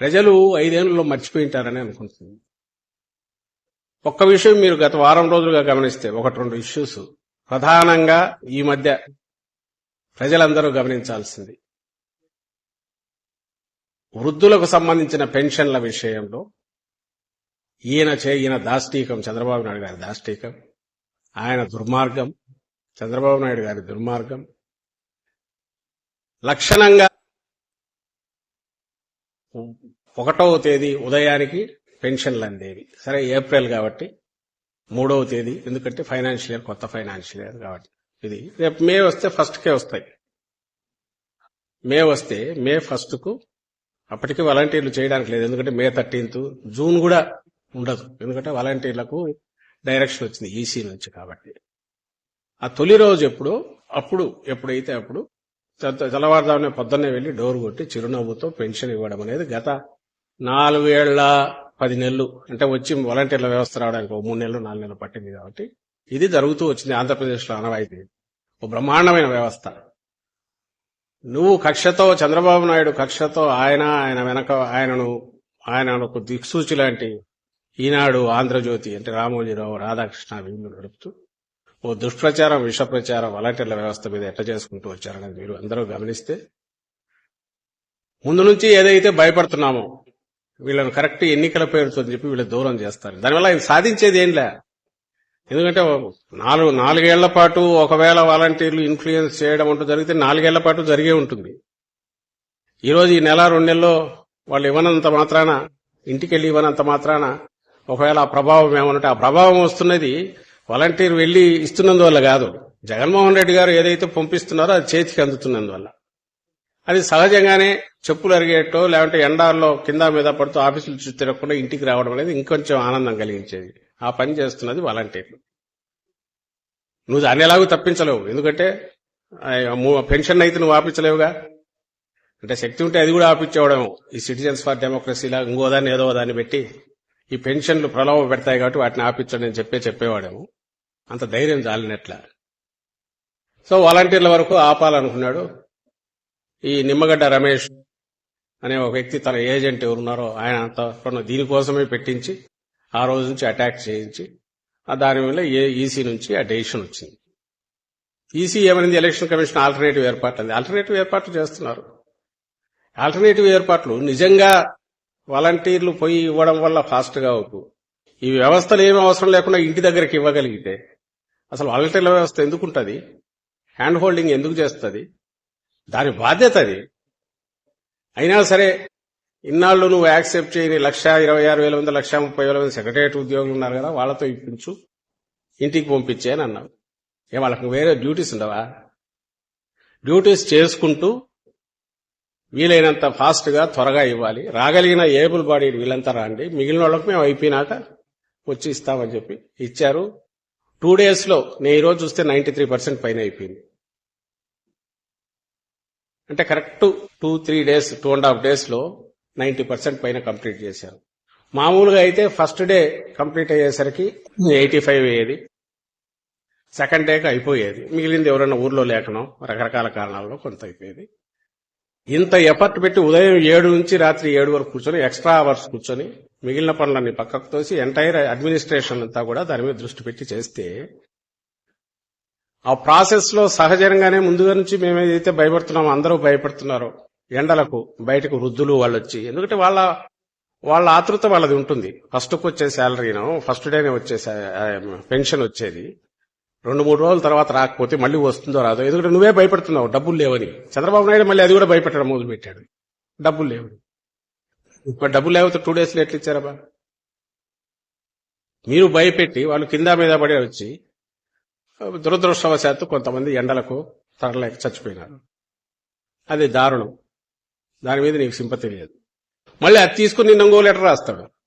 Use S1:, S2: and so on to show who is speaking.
S1: ప్రజలు ఐదేళ్ళలో మర్చిపోయింటారని అనుకుంటుంది ఒక్క విషయం మీరు గత వారం రోజులుగా గమనిస్తే ఒకటి రెండు ఇష్యూస్ ప్రధానంగా ఈ మధ్య ప్రజలందరూ గమనించాల్సింది. వృద్ధులకు సంబంధించిన పెన్షన్ల విషయంలో ఈయన చే ఈయన దాష్టీకం చంద్రబాబు నాయుడు గారి దాష్టీకం ఆయన దుర్మార్గం చంద్రబాబు నాయుడు గారి దుర్మార్గం. లక్షణంగా ఒకటవ తేదీ ఉదయానికి పెన్షన్లు అందేవి. సరే ఏప్రిల్ కాబట్టి మూడవ తేదీ. ఎందుకంటే ఫైనాన్షియల్ ఇయర్ కొత్త ఫైనాన్షియల్ ఇయర్ కాబట్టి. ఇది రేపు మే వస్తే ఫస్ట్కే వస్తాయి. మే వస్తే మే ఫస్ట్కు అప్పటికి వాలంటీర్లు చేయడానికి లేదు. ఎందుకంటే మే థర్టీన్త్ జూన్ కూడా ఉండదు. ఎందుకంటే వాలంటీర్లకు డైరెక్షన్ వచ్చింది ఈసీ నుంచి కాబట్టి. ఆ తొలి రోజు ఎప్పుడు? అప్పుడు ఎప్పుడైతే అప్పుడు తెల్లవారుదామనే పొద్దున్నే వెళ్ళి డోర్ కొట్టి చిరునవ్వుతో పెన్షన్ ఇవ్వడం అనేది గత నాలుగేళ్ళ పది నెలలు. అంటే వచ్చి వాలంటీర్ల వ్యవస్థ రావడానికి ఒక మూడు నెలలు నాలుగు నెలలు పట్టింది కాబట్టి ఇది జరుగుతూ వచ్చింది ఆంధ్రప్రదేశ్లో అనవాయితీ ఒక బ్రహ్మాండమైన వ్యవస్థ. నువ్వు కక్షతో చంద్రబాబు నాయుడు కక్షతో ఆయన ఆయన వెనక ఆయనను ఆయనకు దిక్సూచి లాంటి ఈనాడు ఆంధ్రజ్యోతి అంటే రామోజీరావు రాధాకృష్ణ వీళ్ళు నడుపుతూ ఓ దుష్ప్రచారం విష ప్రచారం వాలంటీర్ల వ్యవస్థ మీద ఎట్ట చేసుకుంటూ వచ్చారనేది మీరు అందరూ గమనిస్తే ముందు నుంచి ఏదైతే భయపడుతున్నామో వీళ్ళని కరెక్ట్ ఎన్నికల పేరుతో చెప్పి వీళ్ళు దూరం చేస్తారు. దానివల్ల ఆయన సాధించేది ఏంలే? ఎందుకంటే నాలుగు నాలుగేళ్ళ పాటు ఒకవేళ వాలంటీర్లు ఇన్ఫ్లుయెన్స్ చేయడం అంటూ జరిగితే నాలుగేళ్ళ పాటు జరిగే ఉంటుంది. ఈరోజు ఈ నెల రెండు నెలల్లో వాళ్ళు ఇవ్వనంత మాత్రాన ఇంటికి వెళ్ళి ఇవ్వనంత మాత్రాన ఒకవేళ ఆ ప్రభావం ఏమనంటే ఆ ప్రభావం వస్తున్నది వాలంటీర్ వెళ్ళి ఇస్తున్నందువల్ల కాదు. జగన్మోహన్ రెడ్డి గారు ఏదైతే పంపిస్తున్నారో అది చేతికి అందుతున్నందువల్ల. అది సహజంగానే చెప్పులు అరిగేటో లేదంటే ఎండాల్లో కింద మీద పడుతూ ఆఫీసులు చుట్టూ తిరగకుండా ఇంటికి రావడం అనేది ఇంకొంచెం ఆనందం కలిగించేది. ఆ పని చేస్తున్నది వాలంటీర్లు. నువ్వు దాన్ని ఎలాగూ తప్పించలేవు. ఎందుకంటే పెన్షన్ అయితే నువ్వు ఆపించలేవుగా? అంటే శక్తి ఉంటే అది కూడా ఆపించేవడము. ఈ సిటిజన్స్ ఫర్ డెమోక్రసీలా ఇంకో దాన్ని ఏదో దాన్ని పెట్టి ఈ పెన్షన్లు ప్రలోభ పెడతాయి కాబట్టి వాటిని ఆపించండి అని చెప్పే చెప్పేవాడేమో. అంత ధైర్యం చాలినట్ల సో వాలంటీర్ల వరకు ఆపాలనుకున్నాడు. ఈ నిమ్మగడ్డ రమేష్ అనే ఒక వ్యక్తి తన ఏజెంట్ ఎవరున్నారో ఆయన తను దీనికోసమే పెట్టించి ఆ రోజు నుంచి అటాక్ చేయించి దాని వల్ల ఏ ఈసీ నుంచి ఆ డెసిషన్ వచ్చింది. ఈసీ ఏమైంది ఎలక్షన్ కమిషన్ ఆల్టర్నేటివ్ ఏర్పాట్లు అంది. ఆల్టర్నేటివ్ ఏర్పాట్లు చేస్తున్నారు. ఆల్టర్నేటివ్ ఏర్పాట్లు నిజంగా వాలంటీర్లు పోయి ఇవ్వడం వల్ల ఫాస్ట్గా అవుతూ ఈ వ్యవస్థలు ఏమి అవసరం లేకుండా ఇంటి దగ్గరికి ఇవ్వగలిగితే అసలు వాలంటీర్ల వ్యవస్థ ఎందుకు ఉంటుంది హ్యాండ్ హోల్డింగ్ ఎందుకు చేస్తుంది? దాని బాధ్యత అది. అయినా సరే ఇన్నాళ్ళు నువ్వు యాక్సెప్ట్ చేయని లక్ష ఇరవై ఆరు వేల మంది లక్ష ముప్పై వేల మంది సెక్రటరియట్ ఉద్యోగులు ఉన్నారు కదా వాళ్ళతో ఇప్పించు. ఇంటికి పంపించే అని అన్నావు. ఏ వాళ్ళకి వేరే డ్యూటీస్ ఉండవా? డ్యూటీస్ చేసుకుంటూ వీలైనంత ఫాస్ట్గా త్వరగా ఇవ్వాలి. రాగలిగిన ఏబుల్ బాడీ వీళ్ళంతా రాండి. మిగిలిన వాళ్ళకి మేము అయిపోయినాక వచ్చి ఇస్తామని చెప్పి ఇచ్చారు. టూ డేస్లో నేను ఈ రోజు చూస్తే నైంటీ త్రీ పర్సెంట్ పైన అయిపోయింది. అంటే correct two three days two and half డేస్లో నైంటీ పర్సెంట్ పైన కంప్లీట్ చేశారు. మామూలుగా అయితే ఫస్ట్ డే కంప్లీట్ అయ్యేసరికి ఎయిటీ ఫైవ్ అయ్యేది. సెకండ్ డేకి అయిపోయేది. మిగిలింది ఎవరైనా ఊర్లో లేకనో రకరకాల కారణాలలో కొంత అయిపోయేది. ఇంత ఎఫర్ట్ పెట్టి ఉదయం ఏడు నుంచి రాత్రి ఏడు వరకు కూర్చొని ఎక్స్ట్రా అవర్స్ కూర్చొని మిగిలిన పనులన్నీ పక్కకు తోసి ఎంటైర్ అడ్మినిస్ట్రేషన్ అంతా కూడా దాని మీద దృష్టి పెట్టి చేస్తే ఆ ప్రాసెస్లో సహజంగానే ముందుగా నుంచి మేము ఏదైతే భయపడుతున్నామో అందరూ భయపడుతున్నారో ఎండలకు బయటకు వృద్ధులు వాళ్ళు వచ్చి ఎందుకంటే వాళ్ళ వాళ్ళ ఆతృత వాళ్ళది ఉంటుంది. ఫస్ట్కు వచ్చే శాలరీను ఫస్ట్ డేనే వచ్చే పెన్షన్ వచ్చేది. రెండు మూడు రోజుల తర్వాత రాకపోతే మళ్ళీ వస్తుందో రాదో ఎందుకంటే నువ్వే భయపడుతున్నావు డబ్బులు లేవని. చంద్రబాబు నాయుడు మళ్ళీ అది కూడా భయపెట్టడం మొదలు పెట్టాడు డబ్బులు లేవని. మరి డబ్బులు లేకపోతే టూ డేస్లో ఎట్లా ఇచ్చారబ్బా. మీరు భయపెట్టి వాళ్ళు కింద మీద పడి వచ్చి దురదృష్టవశాత్తు కొంతమంది ఎండలకు తరలేక చచ్చిపోయినారు. అది దారుణం. దాని మీద నీకు సింపతి లేదు. మళ్ళీ అది తీసుకుని నిన్న ఇంకో లెటర్ రాస్తాడు.